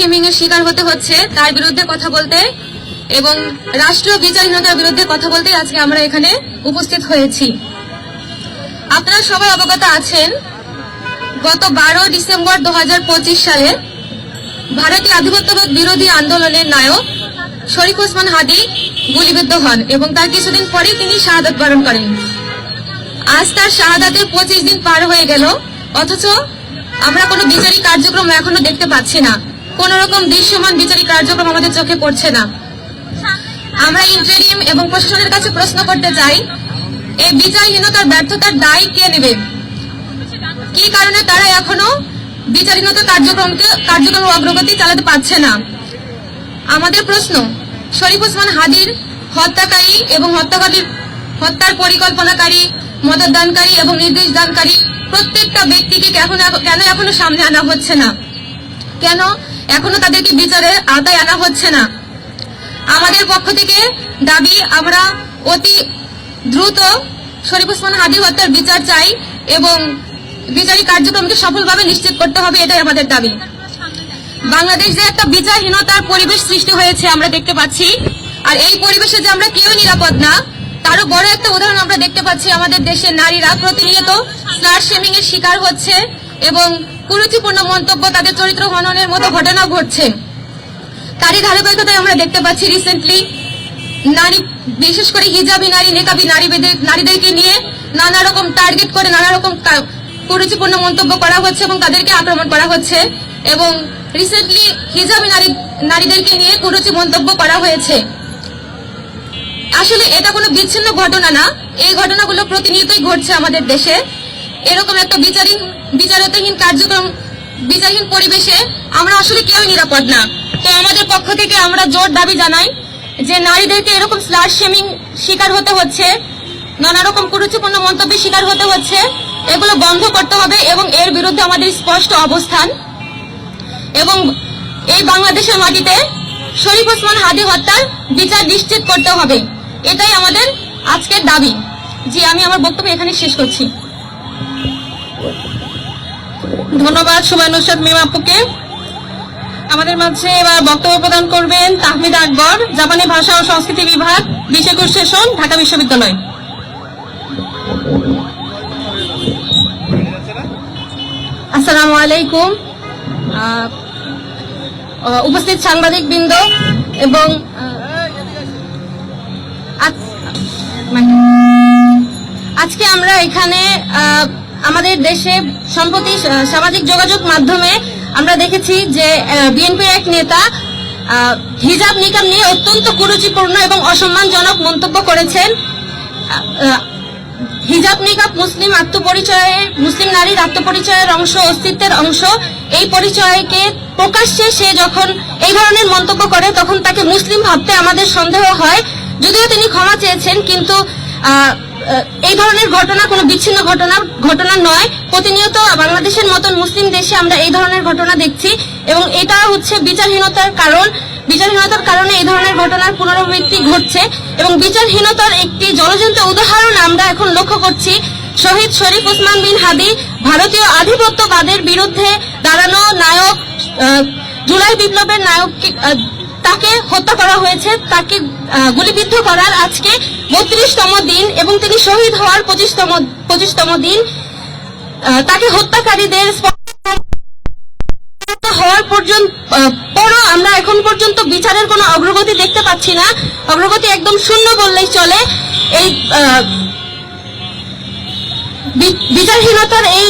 Shaming এর শিকার হতে হচ্ছে, তার বিরুদ্ধে কথা বলতে এবং রাষ্ট্রীয় বিচারহীনতার বিরুদ্ধে কথা বলতে আজকে আমরা এখানে উপস্থিত হয়েছি। আপনারা সবাই অবগত আছেন, গত বারো ডিসেম্বর দু হাজার পঁচিশ সালে ভারতীয় আধিপত্যবাদ বিরোধী আন্দোলনের নায়ক শরীফ ওসমান হাদি গুলিবিদ্ধ হন এবং তার কিছুদিন পরেই তিনি শাহাদত বরণ করেন। আজ তার শাহাদাতের পঁচিশ দিন পার হয়ে গেল, অথচ আমরা কোনো বিচারিক কার্যক্রম এখনও দেখতে পাচ্ছি না। কোন রকম দৃশ্যমান বিচারিক কার্যক্রম আমাদের চোখে পড়ছে না। আমরা ইন্টারিম এবং প্রশাসনের কাছে প্রশ্ন করতে চাই এই বিচারহীনতার ব্যর্থতার দায় কে নেবে? কি কারণে তারা এখনও বিচারহীনতা কার্যক্রমকে, কার্যক্রম অগ্রগতি চালাতে পারছে না? আমাদের প্রশ্ন, শরীফ ওসমান হাদির হত্যাকারী এবং হত্যাকারীর, হত্যার পরিকল্পনাকারী, মদতদানকারী এবং নির্দেশ দানকারী প্রত্যেকটা ব্যক্তিকে কেন এখনও সামনে আনা হচ্ছে না? কেন এখনও তাদেরকে বিচারের আওতায় আনা হচ্ছে না। আমাদের পক্ষ থেকে দাবি, আমরা অতি দ্রুত শরীফ ওসমান হাদি হত্যার বিচার চাই এবং বিচারিক কার্যক্রমকে সফলভাবে নিশ্চিত করতে হবে, এটাই আমাদের দাবি। বাংলাদেশ যে একটা বিচারহীনতার পরিবেশ সৃষ্টি হয়েছে, আমরা দেখতে পাচ্ছি। আর এই পরিবেশে যে আমরা কেউ নিরাপদ না, তারও বড় একটা উদাহরণ আমরা দেখতে পাচ্ছি আমাদের দেশের নারীরা প্রতিনিয়ত স্লার শেমিং এর শিকার হচ্ছে। এবং কুরুচিপূর্ণ মন্তব্য তাদের চরিত্র হননের মতো ঘটনা ঘটছে। তারই ধারাবাহিকতায় আমরা দেখতে পাচ্ছি রিসেন্টলি নারী, বিশেষ করে হিজাবি নারী, নেকাবি নারীদের নারীদেরকে নিয়ে নানা রকম টার্গেট করে নানা রকম কুরুচিপূর্ণ মন্তব্য করা হচ্ছে এবং তাদেরকে আক্রমণ করা হচ্ছে এবং রিসেন্টলি হিজাবি নারী নারীদেরকে নিয়ে কুরুচি মন্তব্য করা হয়েছে। আসলে এটা কোনো বিচ্ছিন্ন ঘটনা না। এই ঘটনাগুলো প্রতিনিয়তই ঘটছে আমাদের দেশে। এরকম একটা বিচারহীন বিচারতহীন কার্যক্রম, বিচারহীন পরিবেশে আমরা আসলে কেউ নিরাপদ না। তো আমাদের পক্ষ থেকে আমরা জোর দাবি জানাই যে নারীদেরকে এরকম স্লার শেমিং শিকার হতে হচ্ছে, নানা রকম কুরুচিপূর্ণ মন্তব্যের শিকার হতে হচ্ছে, এগুলো বন্ধ করতে হবে এবং এর বিরুদ্ধে আমাদের স্পষ্ট অবস্থান। এবং এই বাংলাদেশের মাটিতে শরীফ ওসমান হাদি হত্যার বিচার নিশ্চিত করতে হবে। এটাই আমাদের আজকের দাবি। জি, আমি আমার বক্তব্য এখানে শেষ করছি। ধন্যবাদ নুসরাত মিম আপুকে। আমাদের মাঝে এবার বক্তব্য প্রদান করবেন তাহমিদ আকবর, জাপানি ভাষা ও সংস্কৃতি বিভাগ বিশ একুশ সেশন, ঢাকা বিশ্ববিদ্যালয়। আসসালামু আলাইকুম। উপস্থিত সাংবাদিক বৃন্দ এবং আজকে আমরা এখানে আমাদের দেশে সম্প্রতি সামাজিক যোগাযোগ মাধ্যমে আমরা দেখেছি যে বিএনপির এক নেতা হিজাব নিকাম নিয়ে অত্যন্ত কুরুচিপূর্ণ এবং অসম্মানজনক মন্তব্য করেছেন। হিজাব নিকাব মুসলিম আত্মপরিচয়ের মুসলিম নারীর আত্মপরিচয়ের অংশ, অস্তিত্বের অংশ। এই পরিচয়কে প্রকাশ্যে সে যখন এই ধরনের মন্তব্য করে, তখন তাকে মুসলিম ভাবতে আমাদের সন্দেহ হয়। যদিও তিনি ক্ষমা চেয়েছেন, কিন্তু এই ধরনের ঘটনা, কোনো বিচ্ছিন্ন ঘটনা ঘটনা নয়। প্রতিনিয়ত বাংলাদেশের মতন মুসলিম দেশে আমরা এই ধরনের ঘটনা দেখছি এবং এটা হচ্ছে বিচারহীনতার কারণ। বিচারহীনতার কারণে এই ধরনের ঘটনার পুনরাবৃত্তি ঘটছে এবং বিচারহীনতার একটি জলজন্ত উদাহরণ আমরা এখন লক্ষ্য করছি। শহীদ শরীফ ওসমান বিন হাদি ভারতীয় আধিপত্যবাদের বিরুদ্ধে দাঁড়ানো নায়ক জুলাই বিপ্লবের নায়ক তাকে হত্যা করা হয়েছে, তাকে গুলিবিদ্ধ করার আজকে বত্রিশতম দিন এবং তিনি শহীদ হওয়ার পঁচিশতম পঁচিশতম দিন তাকে হত্যাকারীদের হওয়ার পর্যন্ত পরও আমরা এখন পর্যন্ত বিচারের কোনো অগ্রগতি দেখতে পাচ্ছি না। অগ্রগতি একদম শূন্য বললেই চলে। এই বিচারহীনতার এই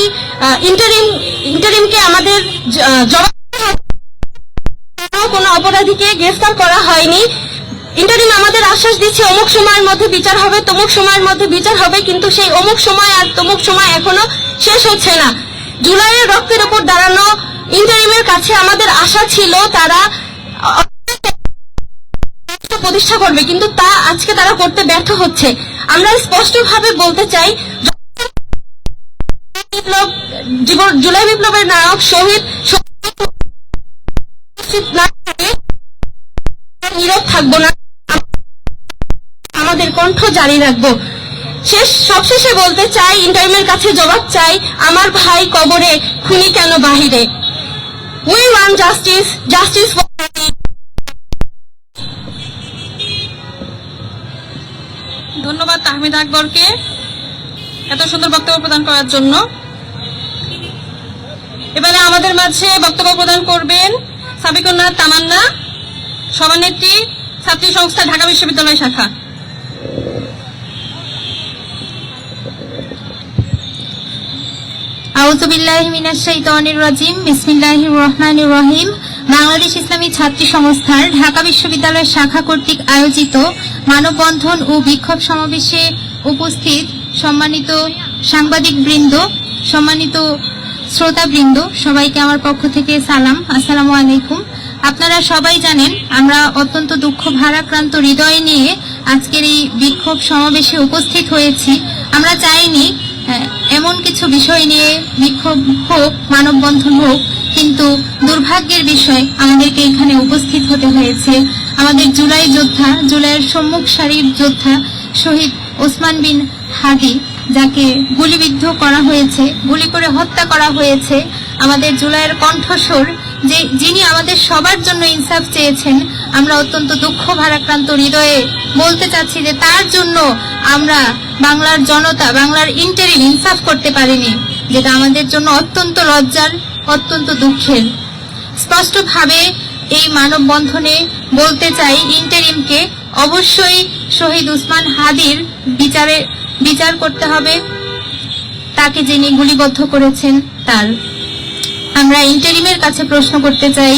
ইন্টারিম, ইন্টারিমকে আমাদের জবাব অপরাধীকে গ্রেফতার করা হয়নি। ইন্টারিম আমাদের আশ্বাস দিচ্ছে, অমুক সময়ের মধ্যে বিচার হবে, তমুক সময়ের মধ্যে বিচার হবে, কিন্তু সেই অমুক সময় আর তমুক সময় এখনও শেষ হচ্ছে না। জুলাইয়ের রক্তের উপর দাঁড়ানো ইন্টারিমের কাছে আমাদের আশা ছিল তারা প্রতিষ্ঠা করবে, কিন্তু তা আজকে তারা করতে ব্যর্থ হচ্ছে। আমরা স্পষ্টভাবে বলতে চাই, জুলাই বিপ্লবের নায়ক শহীদ থাকব না। আমাদের কণ্ঠ জারি রাখব। শেষ, সবশেষে বলতে চাই, ইন্টারমের কাছে জবাব চাই, আমার ভাই কবরে, খুনি কেন বাহিরে? উই ওয়ান্ট জাস্টিস জাস্টিস ধন্যবাদ তাহমিদ আকবরকে এত সুন্দর বক্তব্য প্রদান করার জন্য। এবারে আমাদের মাঝে বক্তব্য প্রদান করবেন সাবিকুন্নাথ তামান্না, সভানেত্রী ছাত্রী সংস্থা, ঢাকা বিশ্ববিদ্যালয় শাখা। বাংলাদেশ ইসলামী ছাত্রী সংস্থার ঢাকা বিশ্ববিদ্যালয় শাখা কর্তৃক আয়োজিত মানববন্ধন ও বিক্ষোভ সমাবেশে উপস্থিত সম্মানিত সাংবাদিক বৃন্দ সম্মানিত শ্রোতাবৃন্দ, সবাইকে আমার পক্ষ থেকে সালাম। আসসালামু আলাইকুম। আপনারা সবাই জানেন, আমরা অত্যন্ত দুঃখ ভারাক্রান্ত হৃদয় নিয়ে আজকের এই বিক্ষোভ সমাবেশে উপস্থিত হয়েছি। আমরা চাইনি এমন কিছু বিষয় নিয়ে বিক্ষোভ হোক, মানববন্ধন হোক, কিন্তু দুর্ভাগ্যের বিষয় আমাদেরকে এখানে উপস্থিত হতে হয়েছে। আমাদের জুলাই যোদ্ধা, জুলাইয়ের সম্মুখ সারির যোদ্ধা শহীদ ওসমান বিন হাদি, যাকে গুলিবিদ্ধ করা হয়েছে, গুলি করে হত্যা করা হয়েছে। আমাদের জুলাইয়ের কণ্ঠস্বর যে যিনি আমাদের সবার জন্য ইনসাফ চেয়েছেন, আমরা অত্যন্ত দুঃখ, ভারাক্রান্ত হৃদয়ে বলতে চাচ্ছি যে তার জন্য আমরা বাংলার জনতা, বাংলার ইন্টারিম ইনসাফ করতে পারিনি, যেটা আমাদের জন্য অত্যন্ত লজ্জার, অত্যন্ত দুঃখের। স্পষ্টভাবে এই মানববন্ধনে বলতে চাই ইন্টারিমকে অবশ্যই শহীদ উসমান হাদির বিচারে, বিচার করতে হবে। তাকে যিনি গুলিবদ্ধ করেছেন, তার আমরা ইন্টারিমের কাছে প্রশ্ন করতে চাই,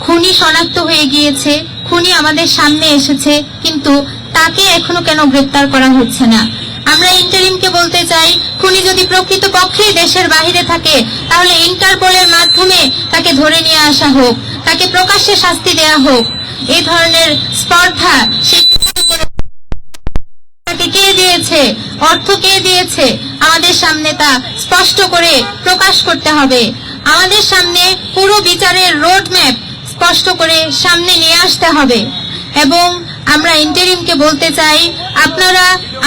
খুনি শনাক্ত হয়ে গিয়েছে, খুনি আমাদের সামনে এসেছে, কিন্তু তাকে এখনও কেন গ্রেপ্তার করা হচ্ছে না? আমরা ইন্টারিমকে বলতে চাই, খুনি যদি প্রকৃত পক্ষেই দেশের বাহিরে থাকে, তাহলে ইন্টারপোলের মাধ্যমে তাকে ধরে নিয়ে আসা হোক, তাকে প্রকাশ্যে শাস্তি দেয়া হোক। এই ধরনের স্পর্ধা কে দিয়েছে? অর্থ কে দিয়েছে? আমাদের সামনে তা স্পষ্ট করে প্রকাশ করতে হবে। আমাদের সামনে পুরো বিচারের রোড ম্যাপ স্পষ্ট করে সামনে নিয়ে আসতে হবে। এবং আমরা ইন্টারিমকে বলতে চাই, আপনারা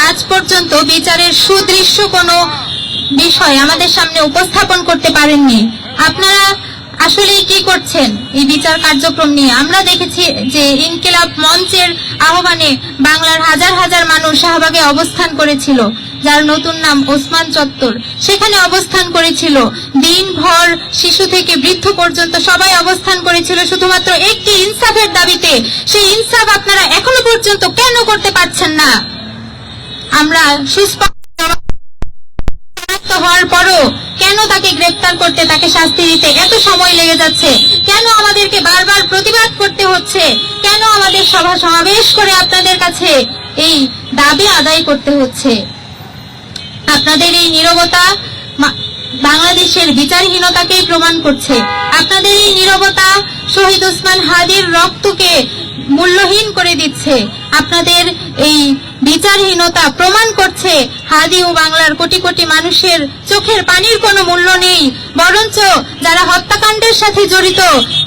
আজ পর্যন্ত বিচারের সুদৃশ্য কোনো বিষয় আমাদের সামনে উপস্থাপন করতে পারেননি। আপনারা আসলে কি করছেন? এই বিচার কার্যক্রম নিয়ে আমরা দেখেছি যে ইনকিলাব মঞ্চের আহ্বানে বাংলার হাজার হাজার মানুষ শাহবাগে অবস্থান করেছিল, যার নতুন নাম ওসমান চত্বর। সেখানে অবস্থান করেছিল। দিনভর শিশু থেকে বৃদ্ধ পর্যন্ত সবাই অবস্থান করেছিল, শুধুমাত্র একটি ইনসাফের দাবিতে। সেই ইনসাফ আপনারা এখনও পর্যন্ত কেন করতে পারছেন না? আমরা সুস্পষ্ট হওয়ার পরও কেন তাকে গ্রেপ্তার করতে, তাকে শাস্তি দিতে এত সময় লেগে যাচ্ছে? কেন আমাদেরকে বারবার প্রতিবাদ করতে হচ্ছে? কেন আমাদের সভা সমাবেশ করে আপনাদের কাছে এই দাবি আদায় করতে হচ্ছে? আপনাদের এই নীরবতা বাংলাদেশের বিচারহীনতাকেই প্রমাণ করছে। আপনাদের এই নীরবতা শহীদ ওসমান হাদির রক্তকে মূল্যহীন করে দিচ্ছে। আপনাদের এই বিচারহীনতা প্রমাণ করছে। হাদি ও বাংলার কোটি কোটি মানুষের চোখের পানির কোনো মূল্য নেই। বরঞ্চ যারা হত্যাকাণ্ডের সাথে জড়িত,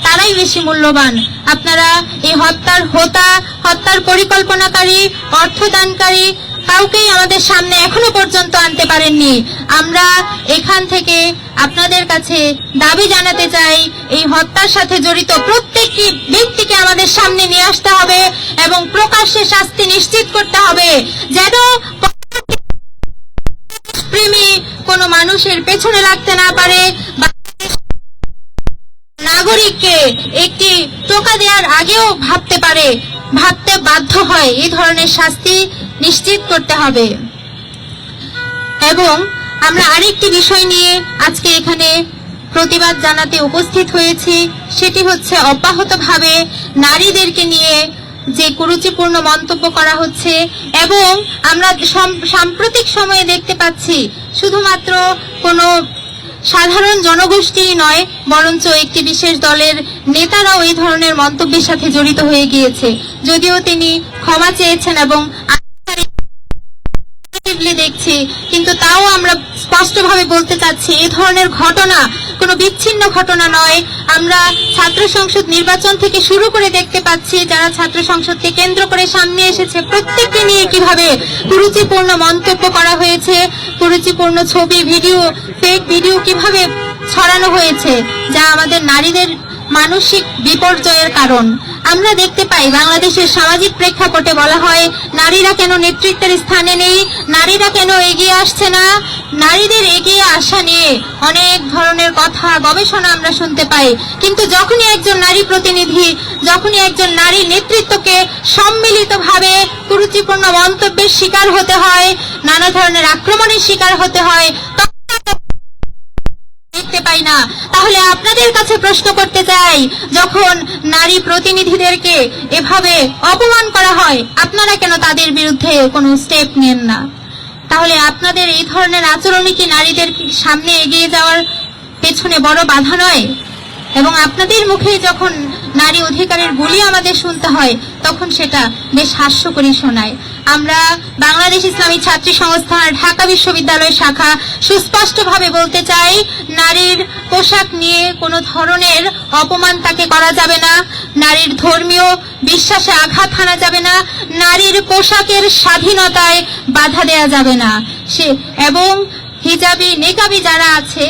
তারাই বেশি মূল্যবান। আপনারা এই হত্যার হোতা, হত্যার পরিকল্পনাকারী, অর্থদানকারী কাউকেই আমাদের সামনে এখনও পর্যন্ত আনতে পারেননি। আমরা এখান থেকে আপনাদের কাছে দাবি জানাতে চাই, এই হত্যার সাথে জড়িত প্রত্যেকটি ব্যক্তিকে আমাদের সামনে নিয়ে আসতে হবে এবং প্রকাশ্যে শাস্তি নিশ্চিত করতে হবে যেন প্রেমী কোনো মানুষের পেছনে লাগতে না পারে নাগরিককে একটি টোকা দেওয়ার আগেও ভাবতে পারে, ভাবতে বাধ্য হয়। এই ধরনের শাস্তি নিশ্চিত করতে হবে। এবং আমরা আরেকটি বিষয় নিয়ে আজকে এখানে প্রতিবাদ জানাতে উপস্থিত হয়েছি, সেটি হচ্ছে অব্যাহতভাবে নারীদেরকে নিয়ে যে কুরুচিপূর্ণ মন্তব্য করা হচ্ছে এবং আমরা সাম্প্রতিক সময়ে দেখতে পাচ্ছি শুধুমাত্র কোনো সাধারণ জনগোষ্ঠী নয়, বরঞ্চ একটি বিশেষ দলের নেতারাও এই ধরনের মন্তব্যের সাথে জড়িত হয়ে গিয়েছে। যদিও তিনি ক্ষমা চেয়েছেন এবং দেখছি কিন্তু তাও আমরা স্পষ্টভাবে বলতে চাচ্ছি, এ ধরনের ঘটনা কোনো বিচ্ছিন্ন ঘটনা নয়। আমরা ছাত্র সংসদ নির্বাচন থেকে শুরু করে দেখতে পাচ্ছি, যারা ছাত্র সংসদকে কেন্দ্র করে সামনে এসেছে, প্রত্যেককে নিয়ে কীভাবে কুরুচিপূর্ণ মন্তব্য করা হয়েছে, কুরুচিপূর্ণ ছবি, ভিডিও ফেক ভিডিও কীভাবে ছড়ানো হয়েছে, যা আমাদের নারীদের মানসিক বিপর্যয়ের কারণ। আমরা দেখতে পাই বাংলাদেশের সামাজিক প্রেক্ষাপটে বলা হয়, নারীরা কেন নেতৃত্বের স্থানে নেই? নারীরা কেন এগিয়ে আসছে না? নারীদের এগিয়ে আসা নিয়ে অনেক ধরনের কথা, গবেষণা আমরা শুনতে পাই। কিন্তু যখনই একজন নারী প্রতিনিধি, যখনই একজন নারী নেতৃত্বকে সম্মিলিতভাবে কুরুচিপূর্ণ মন্তব্যের শিকার হতে হয়, নানা ধরনের আক্রমণের শিকার হতে হয় দেখতে পাই না তাহলে আপনাদের কাছে প্রশ্ন করতে চাই, যখন নারী প্রতিনিধিদেরকে এভাবে অপমান করা হয়, আপনারা কেন তাদের বিরুদ্ধে কোনো স্টেপ নেন না? তাহলে আপনাদের এই ধরনের আচরণই কি নারীদের সামনে এগিয়ে যাওয়ার পেছনে বড় বাধা নয়? এবং আপনাদের মুখে যখন নারী অধিকারের গুলি আমাদের শুনতে হয়, তখন সেটা বেশ হাস্যকরী শোনায়। আমরা বাংলাদেশ ইসলামী ছাত্রী সংস্থার ঢাকা বিশ্ববিদ্যালয় শাখা সুস্পষ্টভাবে বলতে চাই, নারীর পোশাক নিয়ে কোনো ধরনের অপমান তাকে করা যাবে না, নারীর ধর্মীয় বিশ্বাসে আঘাত হানা যাবে না, নারীর পোশাকের স্বাধীনতায় বাধা দেয়া যাবে না। সে এবং হিজাবি, নেকাবি যারা আছে,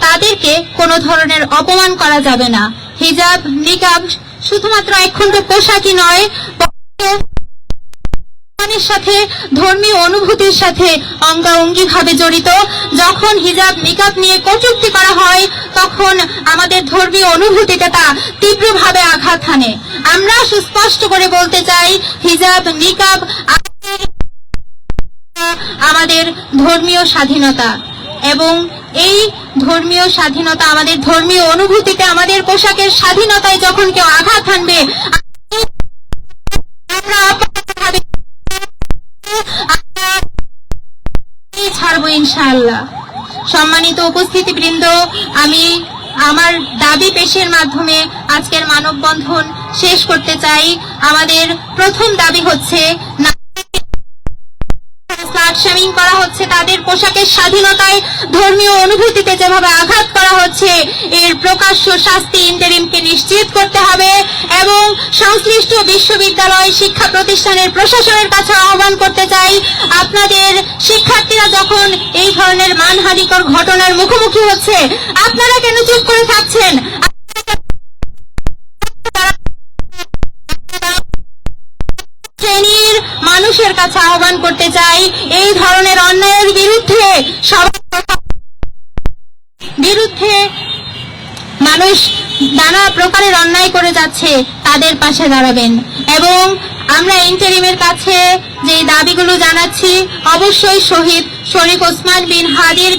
তাদেরকে কোনো ধরনের অপমান করা যাবে না। হিজাব, নিকাব শুধুমাত্র একখণ্ড পোশাকই নয় সম্মানের সাথে, ধর্মীয় অনুভূতির সাথে অঙ্গাঙ্গি ভাবে জড়িত। যখন হিজাব নিকাব নিয়ে কটূক্তি করা হয়, তখন আমাদের ধর্মীয় অনুভূতিতে তা তীব্রভাবে আঘাত হানে। আমরা সুস্পষ্ট করে বলতে চাই, হিজাব নিকাব আমাদের ধর্মীয় স্বাধীনতা এবং এই ধর্মীয় স্বাধীনতা আমাদের ধর্মীয় অনুভূতিতে আমাদের পোশাকের স্বাধীনতায় যখন কেউ আঘাত হানবে ইনশাআল্লাহ। সম্মানিত উপস্থিতি বৃন্দ আমি আমার দাবি পেশের মাধ্যমে আজকের মানববন্ধন শেষ করতে চাই। আমাদের প্রথম দাবি হচ্ছে শেমিং করা হচ্ছে, তাদের পোশাকের স্বাধীনতায় ধর্মীয় অনুভূতিতে যেভাবে আঘাত করা হচ্ছে, এর প্রকাশ্য শাস্তি ইন্টারিমকে নিশ্চিত করতে হবে এবং সংশ্লিষ্ট বিশ্ববিদ্যালয় শিক্ষা প্রতিষ্ঠানের প্রশাসনের কাছে আহ্বান করতে চাই। আপনাদের শিক্ষার্থীরা যখন এই ধরনের মানহানিকর ঘটনার মুখোমুখি হচ্ছে, আপনারা কেন চুপ করে থাকছেন? মানুষের কাছে আহ্বান করতে চাই, এই ধরনের অন্যায়ের বিরুদ্ধে বিরুদ্ধে মানুষ নানা প্রকারের অন্যায় করে যাচ্ছে, তাদের পাশে দাঁড়াবেন। এবং আমরা ইন্টারিমের কাছে যে দাবিগুলো জানাচ্ছি, অবশ্যই শহীদ শরীফ ওসমান বিন হাদির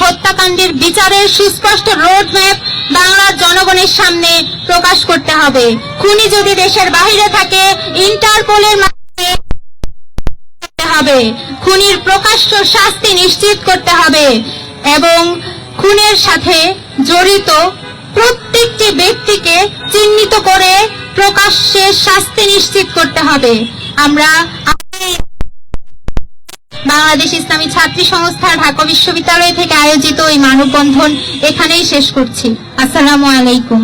হত্যাকাণ্ডের বিচারের সুস্পষ্ট রোড ম্যাপ বাংলার জনগণের সামনে প্রকাশ করতে হবে। খুনি যদি দেশের বাইরে থাকে, ইন্টারপোলের হবে। খুনির প্রকাশ্য শাস্তি নিশ্চিত করতে হবে এবং খুনের সাথে জড়িত প্রত্যেকটি ব্যক্তিকে চিহ্নিত করে প্রকাশ্যে শাস্তি নিশ্চিত করতে হবে। আমরা বাংলাদেশ ইসলামী ছাত্রী সংস্থা ঢাকা বিশ্ববিদ্যালয় থেকে আয়োজিত এই মানববন্ধন এখানেই শেষ করছি। আসসালামু আলাইকুম।